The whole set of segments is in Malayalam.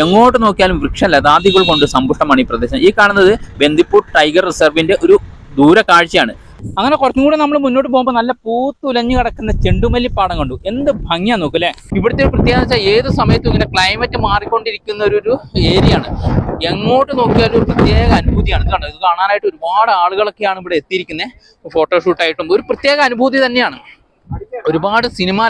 എങ്ങോട്ട് നോക്കിയാലും വൃക്ഷലതാദികൾ കൊണ്ട് സമ്പുഷ്ടമാണ് ഈ പ്രദേശം. ഈ കാണുന്നത് ബന്ദിപ്പൂർ ടൈഗർ റിസർവിന്റെ ഒരു ദൂര കാഴ്ചയാണ് അങ്ങനെ കുറച്ചും കൂടെ നമ്മൾ മുന്നോട്ട് പോകുമ്പോൾ നല്ല പൂത്തുലഞ്ഞു കിടക്കുന്ന ചെണ്ടുമല്ലി പാടം കണ്ടു. എന്ത് ഭംഗിയാ നോക്കും അല്ലേ? ഇവിടുത്തെ പ്രത്യേകത ഏത് സമയത്തും ഇങ്ങനെ ക്ലൈമറ്റ് മാറിക്കൊണ്ടിരിക്കുന്ന ഒരു ഒരു ഏരിയ ആണ്. എങ്ങോട്ട് നോക്കിയാലും ഒരു പ്രത്യേക അനുഭൂതിയാണ്. ഇത് കണ്ടോ ഇത് കാണാനായിട്ട് ഒരുപാട് ആളുകളൊക്കെയാണ് ഇവിടെ എത്തിയിരിക്കുന്നത് ഫോട്ടോഷൂട്ടായിട്ടും ഒരു പ്രത്യേക അനുഭൂതി തന്നെയാണ്. ഒരുപാട് സിനിമ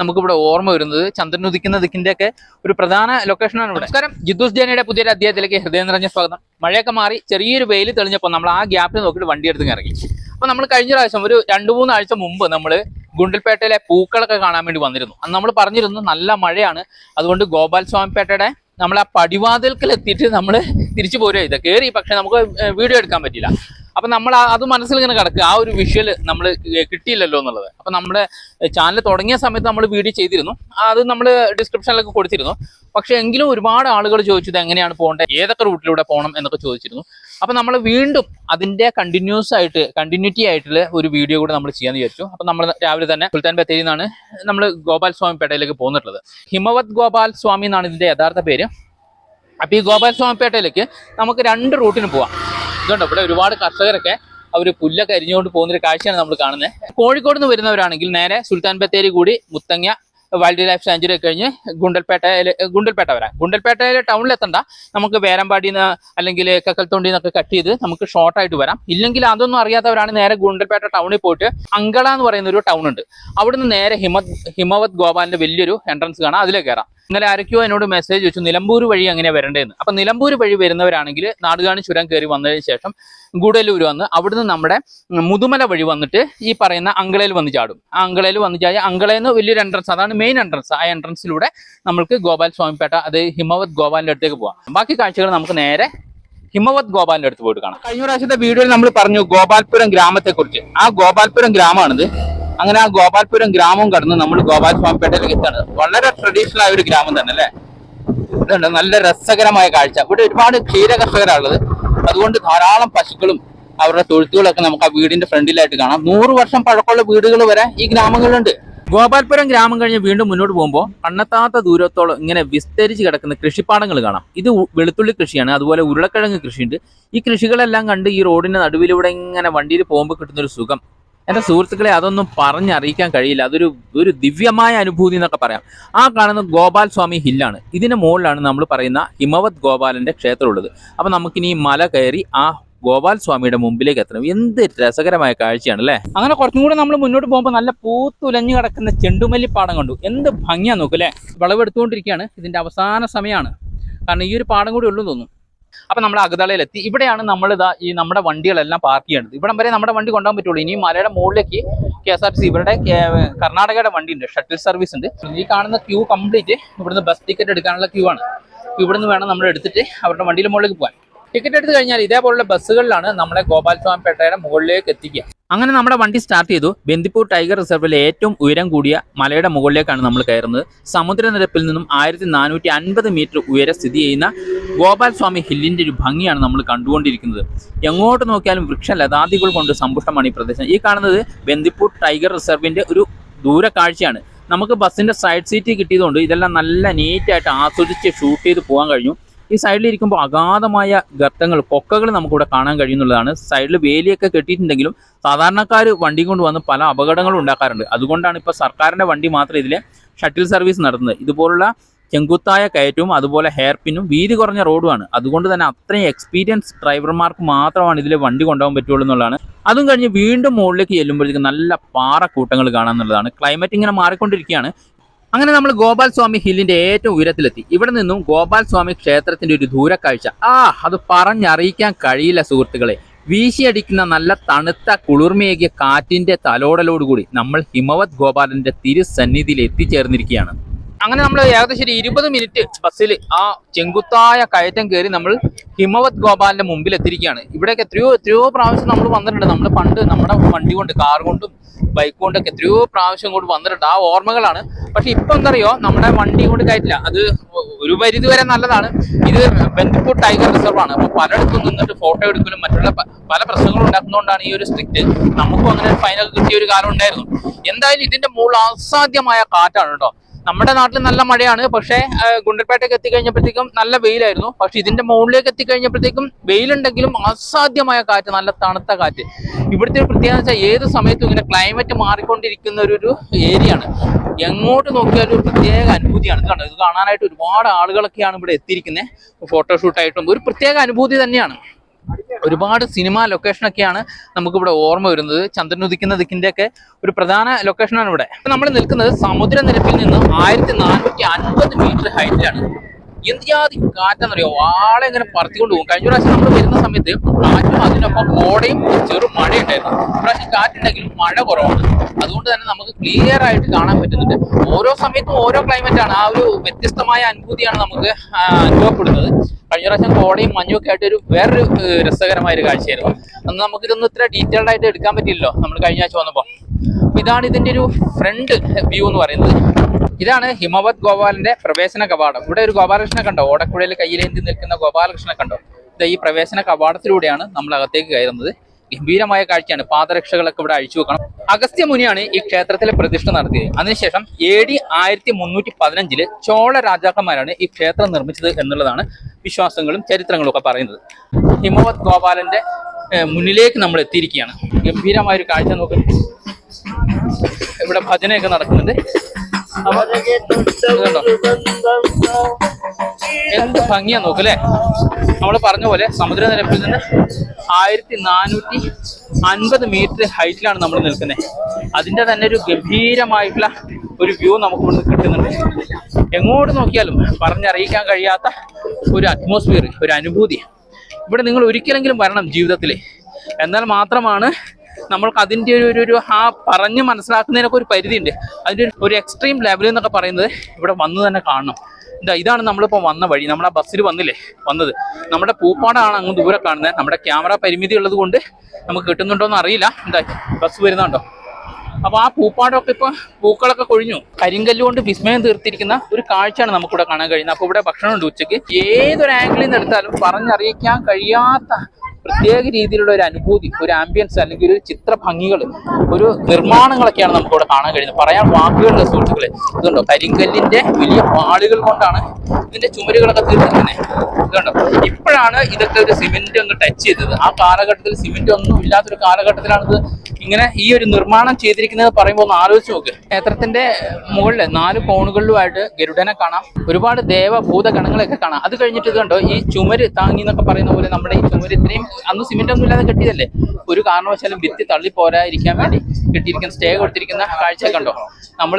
നമുക്ക് ഇവിടെ ഓർമ്മ വരുന്നത്. ചന്ദ്രൻ ഉദിക്കുന്ന ദിക്കിന്റെ ഒക്കെ ഒരു പ്രധാന ലൊക്കേഷനാണ് ഇവിടെ. നമസ്കാരം. ജിദ്ദൂസ് ജേനയുടെ പുതിയ അധ്യായത്തിലേക്ക് ഹൃദയം നിറഞ്ഞ സ്വാഗതം. മഴയൊക്കെ മാറി ചെറിയൊരു വെയിൽ തെളിഞ്ഞപ്പോൾ നമ്മൾ ആ ഗ്യാപ്പിൽ നോക്കിയിട്ട് വണ്ടി എടുത്ത് ഇറങ്ങി അപ്പൊ നമ്മൾ കഴിഞ്ഞ പ്രാവശ്യം ഒരു രണ്ട് മൂന്ന് ആഴ്ച മുമ്പ് നമ്മൾ ഗുണ്ടൽപേട്ടയിലെ പൂക്കളൊക്കെ കാണാൻ വേണ്ടി വന്നിരുന്നു. അന്ന് നമ്മൾ പറഞ്ഞിരുന്നു നല്ല മഴയാണ്. അതുകൊണ്ട് ഗോപാൽ സ്വാമിപേട്ടയുടെ നമ്മൾ ആ പടിവാതിൽക്കൽ എത്തിയിട്ട് നമ്മൾ തിരിച്ചു പോരുക ഇത് കയറി പക്ഷെ നമുക്ക് വീഡിയോ എടുക്കാൻ പറ്റില്ല അപ്പൊ നമ്മൾ അത് മനസ്സിൽ ഇങ്ങനെ കിടക്കുക. ആ ഒരു വിഷ്വൽ നമ്മൾ കിട്ടിയില്ലല്ലോ എന്നുള്ളത്. അപ്പൊ നമ്മുടെ ചാനൽ തുടങ്ങിയ സമയത്ത് നമ്മൾ വീഡിയോ ചെയ്തിരുന്നു. അത് നമ്മൾ ഡിസ്ക്രിപ്ഷനിലൊക്കെ കൊടുത്തിരുന്നു. പക്ഷെ എങ്കിലും ഒരുപാട് ആളുകൾ ചോദിച്ചത് എങ്ങനെയാണ് പോകേണ്ടത് ഏതൊക്കെ റൂട്ടിലൂടെ പോകണം എന്നൊക്കെ ചോദിച്ചിരുന്നു. അപ്പൊ നമ്മൾ വീണ്ടും അതിന്റെ കണ്ടിന്യൂസ് ആയിട്ട് കണ്ടിന്യൂറ്റി ആയിട്ടുള്ള ഒരു വീഡിയോ കൂടെ നമ്മൾ ചെയ്യാന്ന് വിചാരിച്ചു. അപ്പൊ നമ്മൾ രാവിലെ തന്നെ സുൽത്താൻ ബത്തേരിയിൽ നിന്നാണ് നമ്മൾ ഗോപാൽ സ്വാമി പേട്ടയിലേക്ക് പോകുന്നിട്ടുള്ളത് ഹിമവത് ഗോപാൽ സ്വാമി എന്നാണ് ഇതിന്റെ യഥാർത്ഥ പേര്. അപ്പൊ ഈ ഗോപാൽ സ്വാമി പേട്ടയിലേക്ക് നമുക്ക് രണ്ട് റൂട്ടിന് പോവാം. ഇതുണ്ട്. ഇവിടെ ഒരുപാട് കർഷകരൊക്കെ അവർ പുല്ലൊക്കെ അരിഞ്ഞുകൊണ്ട് പോകുന്നൊരു കാഴ്ചയാണ് നമ്മൾ കാണുന്നത് കോഴിക്കോട് നിന്ന് വരുന്നവരാണെങ്കിൽ നേരെ സുൽത്താൻ ബത്തേരി കൂടി മുത്തങ്ങ വൈൽഡ് ലൈഫ് സാഞ്ചുറി കഴിഞ്ഞ് ഗുണ്ടൽപേട്ടയിൽ ഗുണ്ടൽപേട്ട വരാം. ഗുണ്ടൽപേട്ടയിലെ ടൗണിൽ എത്തണ്ട നമുക്ക് വേരമ്പാടിയിൽ നിന്ന് അല്ലെങ്കിൽ കക്കൽത്തൊണ്ടി നിന്നൊക്കെ കട്ട് ചെയ്ത് നമുക്ക് ഷോർട്ടായിട്ട് വരാം. ഇല്ലെങ്കിൽ അതൊന്നും അറിയാത്തവരാണ് നേരെ ഗുണ്ടൽപേട്ട ടൗണിൽ പോയിട്ട് അങ്കള എന്ന് പറയുന്ന ഒരു ടൗൺ ഉണ്ട്. അവിടുന്ന് നേരെ ഹിമത് ഹിമവത് ഗോപാലിന്റെ വലിയൊരു എൻട്രൻസ് കാണാം. അതിലേക്ക് കയറാം. ഇന്നലെ ആരൊക്കെയോ എന്നോട് മെസ്സേജ് വെച്ചു നിലമ്പൂർ വഴി അങ്ങനെ വരേണ്ടതെന്ന് അപ്പൊ നിലമ്പൂർ വഴി വരുന്നവരാണെങ്കിൽ നാടുകാണി ചുരം കയറി വന്നതിന് ശേഷം ഗുഡലൂർ വന്ന് അവിടുന്ന് നമ്മുടെ മുതുമല വഴി വന്നിട്ട് ഈ പറയുന്ന അങ്കളയിൽ വന്ന് ചാടും. ആ അങ്കളയിൽ വന്ന് ചാടി അങ്കളയിൽ നിന്ന് വലിയൊരു എൻട്രൻസ് അതാണ് മെയിൻ എൻട്രൻസ് ആ എൻട്രൻസിലൂടെ നമുക്ക് ഗോപാൽ സ്വാമിപേട്ട അത് ഹിമവത് ഗോപാലിന്റെ അടുത്തേക്ക് പോവാം. ബാക്കി കാഴ്ചകൾ നമുക്ക് നേരെ ഹിമവത് ഗോപാലിന്റെ അടുത്ത് പോയിട്ട് കാണാം. കഴിഞ്ഞ പ്രാവശ്യത്തെ വീഡിയോയിൽ നമ്മൾ പറഞ്ഞു ഗോപാൽപുരം ഗ്രാമത്തെക്കുറിച്ച്. ആ ഗോപാൽപുരം ഗ്രാമമാണിത്. അങ്ങനെ ആ ഗോപാൽപുരം ഗ്രാമം കടന്ന് നമ്മൾ ഗോപാൽ സ്വാമിപേട്ടയിലേക്ക് എത്താണ് വളരെ ട്രഡീഷണൽ ആയ ഒരു ഗ്രാമം തന്നെ അല്ലേ? ഇതുണ്ട് നല്ല രസകരമായ കാഴ്ച. ഇവിടെ ഒരുപാട് ക്ഷീര കർഷകരാണുള്ളത് അതുകൊണ്ട് ധാരാളം പശുക്കളും അവരുടെ തൊഴുത്തുകളൊക്കെ നമുക്ക് ആ വീടിന്റെ ഫ്രണ്ടിലായിട്ട് കാണാം. നൂറ് വർഷം പഴക്കമുള്ള വീടുകൾ വരെ ഈ ഗ്രാമങ്ങളിലുണ്ട്. ഗോപാൽപുരം ഗ്രാമം കഴിഞ്ഞ് വീണ്ടും മുന്നോട്ട് പോകുമ്പോൾ കണ്ണെത്താത്ത ദൂരത്തോളം ഇങ്ങനെ വിസ്തരിച്ച് കിടക്കുന്ന കൃഷിപ്പാടങ്ങൾ കാണാം. ഇത് വെളുത്തുള്ളി കൃഷിയാണ് അതുപോലെ ഉരുളക്കിഴങ്ങ് കൃഷിയുണ്ട്. ഈ കൃഷികളെല്ലാം കണ്ട് ഈ റോഡിന്റെ നടുവിലൂടെ ഇങ്ങനെ വണ്ടിയിൽ പോകുമ്പോൾ കിട്ടുന്ന ഒരു സുഖം. എന്റെ സുഹൃത്തുക്കളെ അതൊന്നും പറഞ്ഞറിയിക്കാൻ കഴിയില്ല. അതൊരു ഒരു ദിവ്യമായ അനുഭൂതി എന്നൊക്കെ പറയാം. ആ കാണുന്ന ഗോപാൽ സ്വാമി ഹില്ലാണ്. ഇതിന് മുകളിലാണ് നമ്മൾ പറയുന്ന ഹിമവത് ഗോപാലന്റെ ക്ഷേത്രം ഉള്ളത് അപ്പൊ നമുക്കിനി മല കയറി ആ ഗോപാൽ സ്വാമിയുടെ മുമ്പിലേക്ക് എത്തണം. എന്ത് രസകരമായ കാഴ്ചയാണ് അല്ലേ? അങ്ങനെ കുറച്ചും കൂടെ നമ്മൾ മുന്നോട്ട് പോകുമ്പോൾ നല്ല പൂത്തുലഞ്ഞു കിടക്കുന്ന ചെണ്ടുമല്ലി പാടം കണ്ടു. എന്ത് ഭംഗിയാ നോക്കൂ അല്ലേ? വിളവെടുത്തുകൊണ്ടിരിക്കുകയാണ്. ഇതിന്റെ അവസാന സമയമാണ്. കാരണം ഈ ഒരു പാടം കൂടി ഉള്ളൂ തോന്നുന്നു. അപ്പൊ നമ്മൾ അഗതളയിലെത്തി ഇവിടെയാണ് നമ്മൾ ഇതാ ഈ നമ്മുടെ വണ്ടികളെല്ലാം പാർക്ക് ചെയ്യേണ്ടത്. ഇവിടം വരെ നമ്മുടെ വണ്ടി കൊണ്ടുപോകാൻ പറ്റുള്ളൂ. ഇനി മലയുടെ മുകളിലേക്ക് K S R T C ഇവരുടെ കർണാടകയുടെ വണ്ടി ഉണ്ട് ഷട്ടിൽ സർവീസ് ഉണ്ട്. ഈ കാണുന്ന ക്യൂ കംപ്ലീറ്റ് ഇവിടുന്ന് ബസ് ടിക്കറ്റ് എടുക്കാനുള്ള ക്യൂ ആണ്. ഇവിടുന്ന് വേണം നമ്മൾ എടുത്തിട്ട് അവരുടെ വണ്ടിയിൽ മുകളിലേക്ക് പോകാൻ. ടിക്കറ്റ് എടുത്തു കഴിഞ്ഞാൽ ഇതേപോലുള്ള ബസ്സുകളിലാണ് നമ്മളെ ഗോപാൽ സ്വാമിപേട്ടയുടെ മുകളിലേക്ക് എത്തിക്കുക. അങ്ങനെ നമ്മുടെ വണ്ടി സ്റ്റാർട്ട് ചെയ്തു. ബന്ദിപ്പൂർ ടൈഗർ റിസർവിലെ ഏറ്റവും ഉയരം കൂടിയ മലയുടെ മുകളിലേക്കാണ് നമ്മൾ കയറുന്നത്. സമുദ്രനിരപ്പിൽ നിന്നും ആയിരത്തി നാനൂറ്റി അൻപത് മീറ്റർ ഉയരെ സ്ഥിതി ചെയ്യുന്ന ഗോപാൽ സ്വാമി ഹില്ലിന്റെ ഒരു ഭംഗിയാണ് നമ്മൾ കണ്ടുകൊണ്ടിരിക്കുന്നത്. എങ്ങോട്ട് നോക്കിയാലും വൃക്ഷലതാദികൾ കൊണ്ട് സമ്പുഷ്ടമാണ് ഈ പ്രദേശം. ഈ കാണുന്നത് ബന്ദിപ്പൂർ ടൈഗർ റിസർവിന്റെ ഒരു ദൂര കാഴ്ചയാണ് നമുക്ക് ബസ്സിന്റെ സൈഡ് സീറ്റ് കിട്ടിയതുകൊണ്ട് ഇതെല്ലാം നല്ല നീറ്റായിട്ട് ആസ്വദിച്ച് ഷൂട്ട് ചെയ്ത് പോകാൻ കഴിഞ്ഞു. ഈ സൈഡിൽ ഇരിക്കുമ്പോൾ അഗാധമായ ഗർത്തങ്ങൾ കൊക്കകൾ നമുക്കിവിടെ കാണാൻ കഴിയുന്നുള്ളതാണ്. സൈഡിൽ വേലിയൊക്കെ കെട്ടിയിട്ടുണ്ടെങ്കിലും സാധാരണക്കാർ വണ്ടി കൊണ്ട് വന്ന് പല അപകടങ്ങളും ഉണ്ടാക്കാറുണ്ട്. അതുകൊണ്ടാണ് ഇപ്പോൾ സർക്കാരിന്റെ വണ്ടി മാത്രം ഇതിലെ ഷട്ടിൽ സർവീസ് നടത്തുന്നത്. ഇതുപോലുള്ള ചെങ്കുത്തായ കയറ്റവും അതുപോലെ ഹെയർ പിന്നും വീതി കുറഞ്ഞ റോഡുമാണ് അതുകൊണ്ട് തന്നെ അത്രയും എക്സ്പീരിയൻസ് ഡ്രൈവർമാർക്ക് മാത്രമാണ് ഇതിലെ വണ്ടി കൊണ്ടുപോകാൻ പറ്റുള്ളൂ എന്നുള്ളതാണ്. അതും കഴിഞ്ഞ് വീണ്ടും മുകളിലേക്ക് ചെല്ലുമ്പോഴത്തേക്ക് നല്ല പാറക്കൂട്ടങ്ങൾ കാണാമെന്നുള്ളതാണ് ക്ലൈമറ്റ് ഇങ്ങനെ മാറിക്കൊണ്ടിരിക്കുകയാണ്. അങ്ങനെ നമ്മൾ ഗോപാൽ സ്വാമി ഹില്ലിന്റെ ഏറ്റവും ഉയരത്തിലെത്തി. ഇവിടെ നിന്നും ഗോപാൽ സ്വാമി ക്ഷേത്രത്തിന്റെ ഒരു ദൂരക്കാഴ്ച. ആ അത് പറഞ്ഞറിയിക്കാൻ കഴിയില്ല സുഹൃത്തുക്കളെ. വീശിയടിക്കുന്ന നല്ല തണുത്ത കുളിർമയേകിയ കാറ്റിന്റെ തലോടലോടുകൂടി നമ്മൾ ഹിമവത് ഗോപാലന്റെ തിരുസന്നിധിയിൽ എത്തിച്ചേർന്നിരിക്കുകയാണ്. അങ്ങനെ നമ്മൾ ഏകദേശം ഒരു ഇരുപത് മിനിറ്റ് ബസ്സിൽ ആ ചെങ്കുത്തായ കയറ്റം കയറി നമ്മൾ ഹിമവത് ഗോപാലിന്റെ മുമ്പിൽ എത്തിയിരിക്കുകയാണ്. ഇവിടേക്ക് എത്രയോ എത്രയോ പ്രാവശ്യം നമ്മൾ വന്നിട്ടുണ്ട്. നമ്മൾ പണ്ട് നമ്മുടെ വണ്ടി കൊണ്ട് കാർ കൊണ്ടും ബൈക്ക് കൊണ്ടൊക്കെ എത്രയോ പ്രാവശ്യം കൊണ്ട് വന്നിട്ടുണ്ട്. ആ ഓർമ്മകളാണ്. പക്ഷെ ഇപ്പൊ എന്തറിയോ? നമ്മുടെ വണ്ടി കൊണ്ട് കയറ്റില്ല. അത് ഒരു പരിധി വരെ നല്ലതാണ്. ഇത് ബന്ദിപ്പൂർ ടൈഗർ റിസർവ് ആണ്. അപ്പൊ പലയിടത്തും നിന്നിട്ട് ഫോട്ടോ എടുക്കലും മറ്റുള്ള പല പ്രശ്നങ്ങളും ഉണ്ടാക്കുന്നതുകൊണ്ടാണ് ഈ ഒരു സ്ട്രിക്റ്റ് നമുക്കും അങ്ങനെ ഫൈനൊക്കെ കിട്ടിയ ഒരു കാലം ഉണ്ടായിരുന്നു. എന്തായാലും ഇതിന്റെ മുകളിൽ അസാധ്യമായ കാറ്റാണ് കേട്ടോ. നമ്മുടെ നാട്ടിൽ നല്ല മഴയാണ് പക്ഷേ ഗുണ്ടൽപേട്ടയ്ക്ക് എത്തിക്കഴിഞ്ഞപ്പോഴത്തേക്കും നല്ല വെയിലായിരുന്നു. പക്ഷെ ഇതിന്റെ മുകളിലേക്ക് എത്തിക്കഴിഞ്ഞപ്പോഴത്തേക്കും വെയിലുണ്ടെങ്കിലും അസാധ്യമായ കാറ്റ് നല്ല തണുത്ത കാറ്റ്. ഇവിടുത്തെ ഒരു പ്രത്യേകത വെച്ചാൽ ഏത് സമയത്തും ഇങ്ങനെ ക്ലൈമറ്റ് മാറിക്കൊണ്ടിരിക്കുന്ന ഒരു ഒരു ഏരിയ ആണ് എങ്ങോട്ട് നോക്കിയാലും ഒരു പ്രത്യേക അനുഭൂതിയാണ്. ഇത് ഇത് കാണാനായിട്ട് ഒരുപാട് ആളുകളൊക്കെയാണ് ഇവിടെ എത്തിയിരിക്കുന്നത്. ഫോട്ടോഷൂട്ടായിട്ടും ഒരു പ്രത്യേക അനുഭൂതി തന്നെയാണ്. ഒരുപാട് സിനിമ ലൊക്കേഷനൊക്കെയാണ് നമുക്കിവിടെ ഓർമ്മ വരുന്നത്. ചന്ദ്രൻ ഉദിക്കുന്ന ദിക്കിന്റെ ഒക്കെ ഒരു പ്രധാന ലൊക്കേഷനാണ് ഇവിടെ. നമ്മൾ നിൽക്കുന്നത് സമുദ്രനിരപ്പിൽ നിന്ന് ആയിരത്തി നാനൂറ്റി അൻപത് മീറ്റർ ഹൈറ്റിലാണ് എന്തിയാതി കാറ്റെന്നറിയോ? ആളെ ഇങ്ങനെ പറത്തിക്കൊണ്ട് പോകും. കഴിഞ്ഞ പ്രാവശ്യം നമ്മൾ വരുന്ന സമയത്ത് കാറ്റും അതിനൊപ്പം കോടയും ചെറു മഴയുണ്ടായിരുന്നു. ഇപ്രാവശ്യം കാറ്റുണ്ടെങ്കിലും മഴ കുറവാണ്. അതുകൊണ്ട് തന്നെ നമുക്ക് ക്ലിയർ ആയിട്ട് കാണാൻ പറ്റുന്നുണ്ട്. ഓരോ സമയത്തും ഓരോ ക്ലൈമറ്റാണ് ആ ഒരു വ്യത്യസ്തമായ അനുഭൂതിയാണ് നമുക്ക് അനുഭവപ്പെടുന്നത്. കഴിഞ്ഞ പ്രാവശ്യം കോടയും മഞ്ഞും ഒക്കെ ആയിട്ട് ഒരു വേറൊരു രസകരമായ ഒരു കാഴ്ചയായിരുന്നു. അന്ന് നമുക്കിതൊന്നും ഇത്ര ഡീറ്റെയിൽഡ് ആയിട്ട് എടുക്കാൻ പറ്റില്ലല്ലോ നമ്മൾ കഴിഞ്ഞ ആഴ്ച വന്നപ്പോൾ ഇതാണ് ഇതിന്റെ ഒരു ഫ്രണ്ട് വ്യൂ എന്ന് പറയുന്നത്. ഇതാണ് ഹിമവത് ഗോപാലിന്റെ പ്രവേശന കവാടം. ഇവിടെ ഒരു ഗോപാലകൃഷ്ണനെ കണ്ടോ? ഓടക്കുഴയിൽ കയ്യിലേന്തി നിൽക്കുന്ന ഗോപാലകൃഷ്ണനെ കണ്ടോ? ഇത് ഈ പ്രവേശന കവാടത്തിലൂടെയാണ് നമ്മൾ അകത്തേക്ക് കയറുന്നത്. ഗംഭീരമായ കാഴ്ചയാണ്. പാദരക്ഷകളൊക്കെ ഇവിടെ അഴിച്ചു വെക്കണം. അഗസ്ത്യ മുനിയാണ് ഈ ക്ഷേത്രത്തിലെ പ്രതിഷ്ഠ നടത്തിയത്. അതിനുശേഷം എ ഡി ആയിരത്തി മുന്നൂറ്റി പതിനഞ്ചിൽ ചോള രാജാക്കന്മാരാണ് ഈ ക്ഷേത്രം നിർമ്മിച്ചത് എന്നുള്ളതാണ് വിശ്വാസങ്ങളും ചരിത്രങ്ങളും ഒക്കെ പറയുന്നത്. ഹിമവത് ഗോപാലന്റെ മുന്നിലേക്ക് നമ്മൾ എത്തിയിരിക്കുകയാണ്. ഗംഭീരമായ ഒരു കാഴ്ച നോക്കും. ഇവിടെ ഭജനയൊക്കെ നടക്കുന്നുണ്ട്. എന്ത് ഭംഗിയാ നോക്കല്ലേ നമ്മൾ പറഞ്ഞ പോലെ സമുദ്രനിരപ്പിൽ നിന്ന് ആയിരത്തി നാനൂറ്റി അൻപത് മീറ്റർ ഹൈറ്റിലാണ് നമ്മൾ നിൽക്കുന്നത്. അതിന്റെ തന്നെ ഒരു ഗംഭീരമായിട്ടുള്ള ഒരു വ്യൂ നമുക്ക് ഇവിടുന്ന് കിട്ടുന്നുണ്ട്. എങ്ങോട്ട് നോക്കിയാലും പറഞ്ഞറിയിക്കാൻ കഴിയാത്ത ഒരു അറ്റ്മോസ്ഫിയർ ഒരു അനുഭൂതി. ഇവിടെ നിങ്ങൾ ഒരിക്കലെങ്കിലും വരണം ജീവിതത്തിൽ എന്നാൽ മാത്രമാണ് നമ്മൾക്ക് അതിന്റെ ഒരു ഒരു- ആ പറഞ്ഞ് മനസ്സിലാക്കുന്നതിനൊക്കെ ഒരു പരിധിയുണ്ട്. അതിന്റെ ഒരു എക്സ്ട്രീം ലെവൽ എന്നൊക്കെ പറയുന്നത് ഇവിടെ വന്ന് തന്നെ കാണണം. ഇതാ ഇതാണ് നമ്മളിപ്പോൾ വന്ന വഴി. നമ്മൾ ആ ബസ്സിൽ വന്നില്ലേ? വന്നത്. നമ്മുടെ പൂപ്പാടാണ് അങ്ങ് ദൂരെ കാണുന്നത്. നമ്മുടെ ക്യാമറ പരിമിതി ഉള്ളത് കൊണ്ട് നമുക്ക് കിട്ടുന്നുണ്ടോ എന്ന് അറിയില്ല. എന്താ ബസ് വരുന്നുണ്ടോ? അപ്പൊ ആ പൂപ്പാടമൊക്കെ ഇപ്പൊ പൂക്കളൊക്കെ കൊഴിഞ്ഞു. കരിങ്കല്ലുകൊണ്ട് വിസ്മയം തീർത്തിരിക്കുന്ന ഒരു കാഴ്ചയാണ് നമുക്കിവിടെ കാണാൻ കഴിയുന്നത്. അപ്പൊ ഇവിടെ ഭക്ഷണമുണ്ട് ഉച്ചയ്ക്ക്. ഏതൊരു ആംഗിളിൽ നിന്ന് എടുത്താലും പറഞ്ഞറിയിക്കാൻ കഴിയാത്ത പ്രത്യേക രീതിയിലുള്ള ഒരു അനുഭൂതി ഒരു ആംബിയൻസ് അല്ലെങ്കിൽ ഒരു ചിത്ര ഭംഗികൾ ഒരു നിർമ്മാണങ്ങളൊക്കെയാണ് നമുക്ക് ഇവിടെ കാണാൻ കഴിയുന്നത്. പറയാൻ വാക്കുകളുടെ സുഹൃത്തുക്കളെ ഇതുണ്ടോ? കരിങ്കല്ലിന്റെ വലിയ പാളുകൾ കൊണ്ടാണ് ഇതിന്റെ ചുമരുകളൊക്കെ തീർത്തിരിക്കുന്നത്. ഇതുണ്ടോ? ഇപ്പോഴാണ് ഇതൊക്കെ ഒരു സിമെന്റ് അങ്ങ് ടച്ച് ചെയ്തത്. ആ കാലഘട്ടത്തിൽ സിമെന്റ് ഒന്നും ഇല്ലാത്തൊരു കാലഘട്ടത്തിലാണ് ഇത് ഇങ്ങനെ ഈ ഒരു നിർമ്മാണം ചെയ്തിരിക്കുന്നത് പറയുമ്പോൾ ഒന്ന് ആലോചിച്ച് നോക്ക്. ക്ഷേത്രത്തിന്റെ മുകളിൽ നാല് കോണുകളിലുമായിട്ട് ഗരുഡനെ കാണാം. ഒരുപാട് ദേവഭൂത ഗണങ്ങളെയൊക്കെ കാണാം. അത് കഴിഞ്ഞിട്ട് കണ്ടോ ഈ ചുമര് താങ്ങി എന്നൊക്കെ പറയുന്ന പോലെ നമ്മുടെ ഈ ചുമര് ഇത്രയും അന്ന് സിമെന്റ് ഒന്നും ഇല്ലാതെ കെട്ടിയതല്ലേ? ഒരു കാരണവശാലും ഭിത്തി തള്ളി പോരാതിരിക്കാൻ വേണ്ടി കെട്ടിയിരിക്കുന്ന സ്റ്റേ കൊടുത്തിരിക്കുന്ന കാഴ്ച കണ്ടോ? നമ്മൾ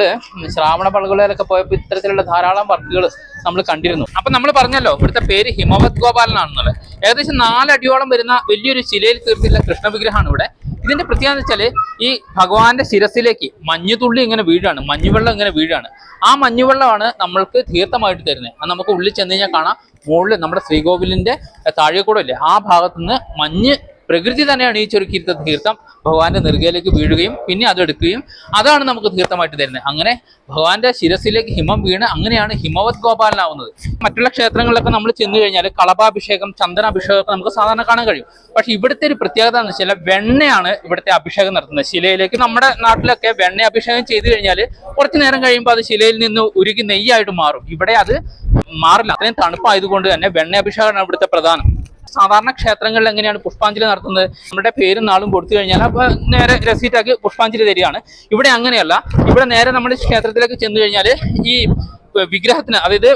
ശ്രാവണ പള്ളികളിലൊക്കെ പോയപ്പോൾ ഇത്തരത്തിലുള്ള ധാരാളം വർക്കുകൾ നമ്മൾ കണ്ടിരുന്നു. അപ്പൊ നമ്മൾ പറഞ്ഞല്ലോ ഇവിടുത്തെ പേര് ഹിമവത് ഗോപാലനാണെന്നുള്ളത്. ഏകദേശം നാലടിയോളം വരുന്ന വലിയൊരു ശിലയിൽ തീർത്തിട്ടുള്ള കൃഷ്ണ വിഗ്രഹമാണ് ഇവിടെ. ഇതിന്റെ പ്രത്യേകത വെച്ചാൽ ഈ ഭഗവാന്റെ ശിരസിലേക്ക് മഞ്ഞുതുള്ളി ഇങ്ങനെ വീഴാണ് മഞ്ഞുവെള്ളം ഇങ്ങനെ വീഴാണ്. ആ മഞ്ഞുവെള്ളമാണ് നമ്മൾക്ക് തീർത്ഥമായിട്ട് തരുന്നത് അത് നമുക്ക് ഉള്ളിൽ ചെന്ന് കഴിഞ്ഞാൽ കാണാം. മുകളിൽ നമ്മുടെ ശ്രീകോവിലിന്റെ താഴെക്കൂടെ ഇല്ലേ ആ ഭാഗത്തുനിന്ന് മഞ്ഞ് പ്രകൃതി തന്നെയാണ് ഈ ചുരുക്കിയിരുത്ത തീർത്ഥം ഭഗവാന്റെ നെറുകയിലേക്ക് വീഴുകയും പിന്നെ അതെടുക്കുകയും അതാണ് നമുക്ക് തീർത്ഥമായിട്ട് തരുന്നത്. അങ്ങനെ ഭഗവാന്റെ ശിരസിലേക്ക് ഹിമം വീണ് അങ്ങനെയാണ് ഹിമവത് ഗോപാലനാവുന്നത്. മറ്റുള്ള ക്ഷേത്രങ്ങളിലൊക്കെ നമ്മൾ ചെന്നു കഴിഞ്ഞാൽ കളഭാഭിഷേകം ചന്ദനാഭിഷേകം ഒക്കെ നമുക്ക് സാധാരണ കാണാൻ കഴിയും. പക്ഷെ ഇവിടുത്തെ ഒരു പ്രത്യേകത എന്ന് വെച്ചാൽ വെണ്ണയാണ് ഇവിടുത്തെ അഭിഷേകം നടത്തുന്നത്. ശിലയിലേക്ക് നമ്മുടെ നാട്ടിലൊക്കെ വെണ്ണ അഭിഷേകം ചെയ്തു കഴിഞ്ഞാൽ കുറച്ചു നേരം കഴിയുമ്പോൾ അത് ശിലയിൽ നിന്ന് ഉരുകി നെയ്യായിട്ട് മാറും. ഇവിടെ അത് മാറില്ല. അത്രയും തണുപ്പായതുകൊണ്ട് തന്നെ വെണ്ണ അഭിഷേകമാണ് ഇവിടുത്തെ പ്രധാനം. സാധാരണ ക്ഷേത്രങ്ങളിൽ എങ്ങനെയാണ് പുഷ്പാഞ്ജലി നടത്തുന്നത്? നമ്മുടെ പേരും നാളും കൊടുത്തു കഴിഞ്ഞാൽ അപ്പൊ നേരെ രസീറ്റാക്കി പുഷ്പാഞ്ജലി തരികയാണ്. ഇവിടെ അങ്ങനെയല്ല. ഇവിടെ നേരെ നമ്മൾ ക്ഷേത്രത്തിലേക്ക് ചെന്ന് കഴിഞ്ഞാൽ ഈ വിഗ്രഹത്തിന് അതായത്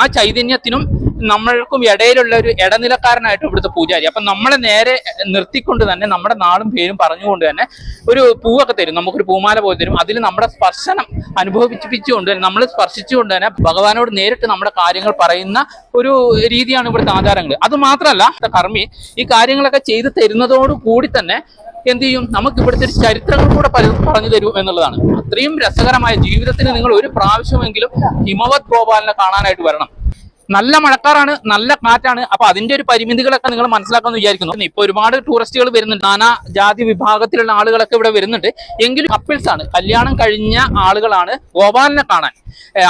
ആ ചൈതന്യത്തിനും നമ്മൾക്കും ഇടയിലുള്ള ഒരു ഇടനിലക്കാരനായിട്ട് ഇവിടുത്തെ പൂജാരി. അപ്പൊ നമ്മളെ നേരെ നിർത്തിക്കൊണ്ട് തന്നെ നമ്മുടെ നാളും പേരും പറഞ്ഞുകൊണ്ട് തന്നെ ഒരു പൂവൊക്കെ തരും. നമുക്കൊരു പൂമാല പോലെ തരും. അതിൽ നമ്മുടെ സ്പർശനം അനുഭവിപ്പിച്ചുകൊണ്ട് തന്നെ നമ്മൾ സ്പർശിച്ചുകൊണ്ട് തന്നെ ഭഗവാനോട് നേരിട്ട് നമ്മുടെ കാര്യങ്ങൾ പറയുന്ന ഒരു രീതിയാണ് ഇവിടുത്തെ ആചാരങ്ങൾ. അത് മാത്രമല്ല കർമ്മി ഈ കാര്യങ്ങളൊക്കെ ചെയ്തു തരുന്നതോട് കൂടി തന്നെ എന്ത് ചെയ്യും? നമുക്ക് ഇവിടുത്തെ ഒരു ചരിത്രങ്ങൾ കൂടെ പറഞ്ഞു തരും എന്നുള്ളതാണ്. അത്രയും രസകരമായ ജീവിതത്തിൽ നിങ്ങൾ ഒരു പ്രാവശ്യമെങ്കിലും ഹിമവത് ഗോപാലിനെ കാണാനായിട്ട് വരണം. നല്ല മഴക്കാറാണ് നല്ല കാറ്റാണ്. അപ്പൊ അതിന്റെ ഒരു പരിമിതികളൊക്കെ നിങ്ങൾ മനസ്സിലാക്കാമെന്ന് വിചാരിക്കുന്നു. ഇപ്പൊ ഒരുപാട് ടൂറിസ്റ്റുകൾ വരുന്നുണ്ട്. നാനാ ജാതി വിഭാഗത്തിലുള്ള ആളുകളൊക്കെ ഇവിടെ വരുന്നുണ്ട്. എങ്കിലും കപ്പിൾസ് ആണ്. കല്യാണം കഴിഞ്ഞ ആളുകളാണ് ഗോപാലിനെ കാണാൻ.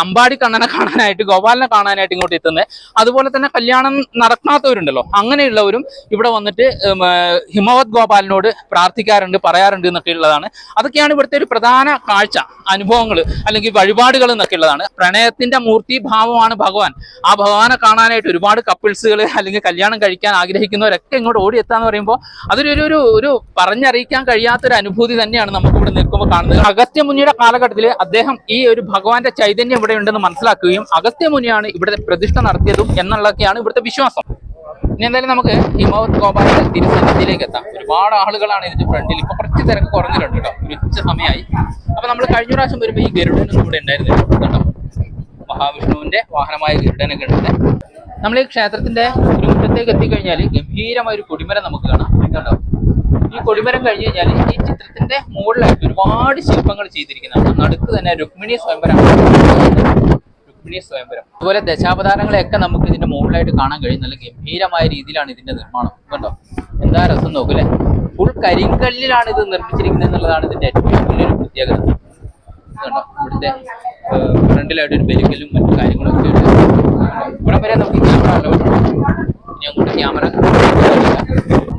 അമ്പാടി കണ്ണനെ കാണാനായിട്ട് ഗോപാലിനെ കാണാനായിട്ട് ഇങ്ങോട്ട് എത്തുന്നത് അതുപോലെ തന്നെ കല്യാണം നടക്കാത്തവരുണ്ടല്ലോ. അങ്ങനെയുള്ളവരും ഇവിടെ വന്നിട്ട് ഹിമവത് ഗോപാലിനോട് പ്രാർത്ഥിക്കാറുണ്ട് പറയാറുണ്ട് എന്നൊക്കെ ഉള്ളതാണ്. അതൊക്കെയാണ് ഇവിടുത്തെ ഒരു പ്രധാന കാഴ്ച അനുഭവങ്ങൾ അല്ലെങ്കിൽ വഴിപാടുകൾ എന്നൊക്കെ ഉള്ളതാണ്. പ്രണയത്തിന്റെ മൂർത്തി ഭാവമാണ് ഭഗവാൻ. ആ ഭഗവാനെ കാണാനായിട്ട് ഒരുപാട് കപ്പിൾസുകൾ അല്ലെങ്കിൽ കല്യാണം കഴിക്കാൻ ആഗ്രഹിക്കുന്നവരൊക്കെ ഇങ്ങോട്ട് ഓടിയെത്താന്ന് പറയുമ്പോൾ അതൊരു ഒരു ഒരു പറഞ്ഞറിയിക്കാൻ കഴിയാത്തൊരു അനുഭൂതി തന്നെയാണ് നമുക്ക് ഇവിടെ നിൽക്കുമ്പോൾ കാണുന്നത്. അഗസ്ത്യമുനിയുടെ കാലഘട്ടത്തിൽ അദ്ദേഹം ഈ ഒരു ഭഗവാന്റെ ചൈതന്യം ഇവിടെ ഉണ്ടെന്ന് മനസ്സിലാക്കുകയും അഗസ്ത്യമുനിയാണ് ഇവിടെ പ്രതിഷ്ഠ നടത്തിയതും എന്നുള്ളതൊക്കെയാണ് ഇവിടുത്തെ വിശ്വാസം. ഇനി എന്തായാലും നമുക്ക് ഹിമവത് ഗോപാലിന്റെ തിരുസന്നിധിയിലേക്ക് എത്താം. ഒരുപാട് ആളുകളാണ് ഇതിന്റെ ഫ്രണ്ടിൽ. ഇപ്പൊ കുറച്ച് തിരക്ക് കുറഞ്ഞിട്ടുണ്ട് കേട്ടോ. ഒരു ഉച്ച സമയമായി. അപ്പൊ നമ്മൾ കഴിഞ്ഞ പ്രാവശ്യം വരുമ്പോൾ ഈ ഗരുഡനൊന്നും ഇവിടെ ഉണ്ടായിരുന്നില്ല. കേട്ടോ. മഹാവിഷ്ണുവിന്റെ വാഹനമായ ഗരുഡനൊക്കെ ഉണ്ട് നമ്മൾ ഈ ക്ഷേത്രത്തിന്റെ ഒരു മുറ്റത്തേക്ക് എത്തിക്കഴിഞ്ഞാൽ ഗംഭീരമായ ഒരു കൊടിമരം നമുക്ക് കാണാം. കണ്ടോ? ഈ കൊടിമരം കഴിഞ്ഞു കഴിഞ്ഞാൽ ഈ ചിത്രത്തിന്റെ മുകളിലായിട്ട് ഒരുപാട് ശില്പങ്ങൾ ചെയ്തിരിക്കുന്നതാണ് നടുക്ക് തന്നെ രുക്മിണി സ്വയംവരം രുക്മിണി സ്വയംവരം. അതുപോലെ ദശാവതാരങ്ങളെയൊക്കെ നമുക്ക് ഇതിന്റെ മുകളിലായിട്ട് കാണാൻ കഴിയും. നല്ല ഗംഭീരമായ രീതിയിലാണ് ഇതിന്റെ നിർമ്മാണം. കണ്ടോ? എന്താ രസം നോക്കൂലേ ഫുൾ കരിങ്കല്ലിലാണ് ഇത് നിർമ്മിച്ചിരിക്കുന്നത് എന്നുള്ളതാണ് ഇതിന്റെ ഏറ്റവും വലിയൊരു പ്രത്യേകത. ഇതുണ്ടോ ഇവിടുത്തെ ഫ്രണ്ടിലായിട്ട് ഒരു ബെലിക്കലും മറ്റു കാര്യങ്ങളൊക്കെ ഉണ്ട്. ഇവിടെ വരെ നമുക്ക് ക്യാമറ അലൗഡ് ഇനി അങ്ങോട്ട് ക്യാമറ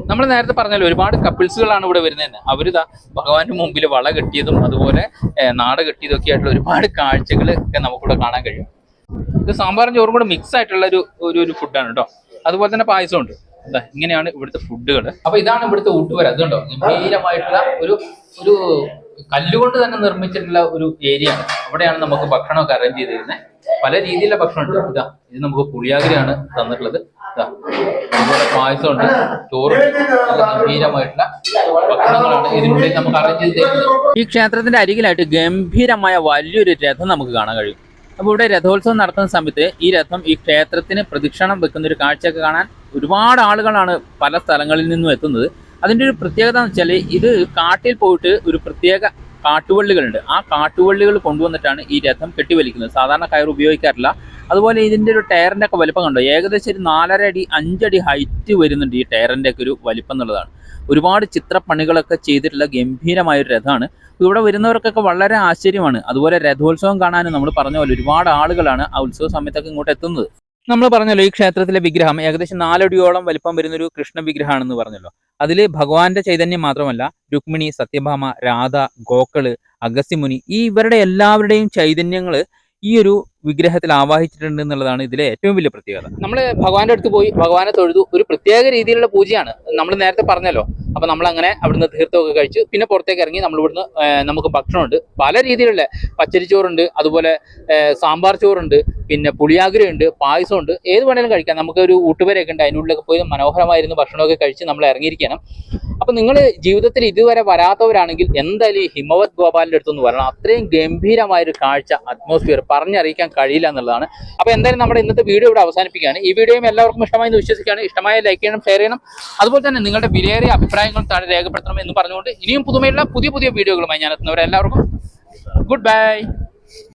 നമ്മൾ നേരത്തെ പറഞ്ഞല്ലോ ഒരുപാട് കപ്പിൾസുകളാണ് ഇവിടെ വരുന്നത് അവരിതാ ഭഗവാന്റെ മുമ്പിൽ വള കെട്ടിയതും അതുപോലെ നാട് കെട്ടിയതും ഒക്കെ ആയിട്ടുള്ള ഒരുപാട് കാഴ്ചകൾ ഒക്കെ നമുക്കിവിടെ കാണാൻ കഴിയും. ഇത് സാമ്പാറും ചോറും കൂടെ മിക്സ് ആയിട്ടുള്ള ഒരു ഒരു ഫുഡാണ് കേട്ടോ. അതുപോലെ തന്നെ പായസം ഉണ്ട്. ഇങ്ങനെയാണ് ഇവിടുത്തെ ഫുഡുകൾ അപ്പൊ ഇതാണ് ഇവിടുത്തെ ഊട്ടുവര. അതുണ്ടോ ഗംഭീരമായിട്ടുള്ള ഒരു ഒരു കല്ലുകൊണ്ട് തന്നെ നിർമ്മിച്ചിട്ടുള്ള ഒരു ഏരിയ ആണ്. അവിടെയാണ് നമുക്ക് ഭക്ഷണമൊക്കെ അറേഞ്ച് ചെയ്തിരുന്നത് പല രീതിയിലുള്ള ഭക്ഷണം ഉണ്ട്. ഇതാ ഇത് നമുക്ക് പുളിയാഗിരിയാണ് തന്നിട്ടുള്ളത്. ഇതാ അതുപോലെ പായസമുണ്ട് ചോറും ഗംഭീരമായിട്ടുള്ള ഭക്ഷണങ്ങളാണ് ഇതിനുള്ളിൽ നമുക്ക് അറേഞ്ച് ചെയ്ത് ഈ ക്ഷേത്രത്തിന്റെ അരികിലായിട്ട് ഗംഭീരമായ വലിയൊരു രഥം നമുക്ക് കാണാൻ കഴിയും. അപ്പോൾ ഇവിടെ രഥോത്സവം നടത്തുന്ന സമയത്ത് ഈ രഥം ഈ ക്ഷേത്രത്തിന് പ്രദക്ഷിണം വെക്കുന്ന ഒരു കാഴ്ചയൊക്കെ കാണാൻ ഒരുപാട് ആളുകളാണ് പല സ്ഥലങ്ങളിൽ നിന്നും എത്തുന്നത്. അതിന്റെ ഒരു പ്രത്യേകത എന്ന് വെച്ചാൽ ഇത് കാട്ടിൽ പോയിട്ട് ഒരു പ്രത്യേക കാട്ടുവള്ളികളുണ്ട്. ആ കാട്ടുവള്ളികൾ കൊണ്ടുവന്നിട്ടാണ് ഈ രഥം കെട്ടിവലിക്കുന്നത്. സാധാരണ കയർ ഉപയോഗിക്കാറില്ല. അതുപോലെ ഇതിന്റെ ഒരു ടയറിന്റെ ഒക്കെ വലിപ്പം കണ്ടോ? ഏകദേശം ഒരു നാലര അടി അഞ്ചടി ഹൈറ്റ് വരുന്നുണ്ട് ഈ ടയറിന്റെ ഒക്കെ ഒരു വലിപ്പം എന്നുള്ളതാണ്. ഒരുപാട് ചിത്രപ്പണികളൊക്കെ ചെയ്തിട്ടുള്ള ഗംഭീരമായ ഒരു രഥമാണ്. ഇവിടെ വരുന്നവർക്കൊക്കെ വളരെ ആശ്ചര്യമാണ്. അതുപോലെ രഥോത്സവം കാണാനും നമ്മൾ പറഞ്ഞ പോലെ ഒരുപാട് ആളുകളാണ് ആ ഉത്സവ സമയത്തൊക്കെ ഇങ്ങോട്ട് എത്തുന്നത്. നമ്മൾ പറഞ്ഞല്ലോ ഈ ക്ഷേത്രത്തിലെ വിഗ്രഹം ഏകദേശം നാലടിയോളം വലിപ്പം വരുന്നൊരു കൃഷ്ണ വിഗ്രഹമാണെന്ന് പറഞ്ഞല്ലോ. അതിൽ ഭഗവാന്റെ ചൈതന്യം മാത്രമല്ല രുക്മിണി സത്യഭാമ രാധ ഗോക്കൾ അഗസ്യമുനി ഈ ഇവരുടെ എല്ലാവരുടെയും ചൈതന്യങ്ങൾ ഈ ഒരു വിഗ്രഹത്തിൽ ആവാഹിച്ചിട്ടുണ്ട് എന്നുള്ളതാണ് ഇതിലെ ഏറ്റവും വലിയ പ്രത്യേകത. നമ്മൾ ഭഗവാന്റെ അടുത്ത് പോയി ഭഗവാനെ തൊഴുതു. ഒരു പ്രത്യേക രീതിയിലുള്ള പൂജയാണ്. നമ്മൾ നേരത്തെ പറഞ്ഞല്ലോ. അപ്പൊ നമ്മൾ അങ്ങനെ അവിടുന്ന് തീർത്ഥമൊക്കെ കഴിച്ച്. പിന്നെ പുറത്തേക്ക് ഇറങ്ങി നമ്മൾ ഇവിടുന്ന് നമുക്ക് ഭക്ഷണമുണ്ട്. പല രീതിയിലുള്ള പച്ചരിച്ചോറുണ്ട്. അതുപോലെ സാമ്പാർ ചോറുണ്ട്. പിന്നെ പുളിയാഗ്രയുണ്ട്. പായസമുണ്ട്. ഏത് വേണേലും കഴിക്കാം. നമുക്ക് ഒരു ഊട്ടുപരയൊക്കെ ഉണ്ട്. അതിന്റെ ഉള്ളിലൊക്കെ പോയി മനോഹരമായിരുന്നു ഭക്ഷണമൊക്കെ കഴിച്ച് നമ്മൾ ഇറങ്ങിയിരിക്കണം അപ്പൊ നിങ്ങൾ ജീവിതത്തിൽ ഇതുവരെ വരാത്തവരാണെങ്കിൽ എന്തായാലും ഈ ഹിമവത് ഗോപാലിന്റെ അടുത്തൊന്ന് വരണം. അത്രയും ഗംഭീരമായ ഒരു കാഴ്ച അറ്റ്മോസ്ഫിയർ പറഞ്ഞറിയിക്കാൻ കഴിയില്ല എന്നുള്ളതാണ്. അപ്പൊ എന്തായാലും നമ്മുടെ ഇന്നത്തെ വീഡിയോ ഇവിടെ അവസാനിപ്പിക്കുകയാണ്. ഈ വീഡിയോയും എല്ലാവർക്കും ഇഷ്ടമായി എന്ന് വിശ്വസിക്കുകയാണ്. ഇഷ്ടമായ ലൈക്ക് ചെയ്യണം ഷെയർ ചെയ്യണം. അതുപോലെ തന്നെ നിങ്ങളുടെ വിലയേറിയ അഭിപ്രായങ്ങൾ താഴെ രേഖപ്പെടുത്തണം എന്ന് പറഞ്ഞുകൊണ്ട് ഇനിയും പുതുമയുള്ള പുതിയ പുതിയ വീഡിയോകളുമായി ഞാൻ എത്തുന്നവരെല്ലാവർക്കും ഗുഡ് ബൈ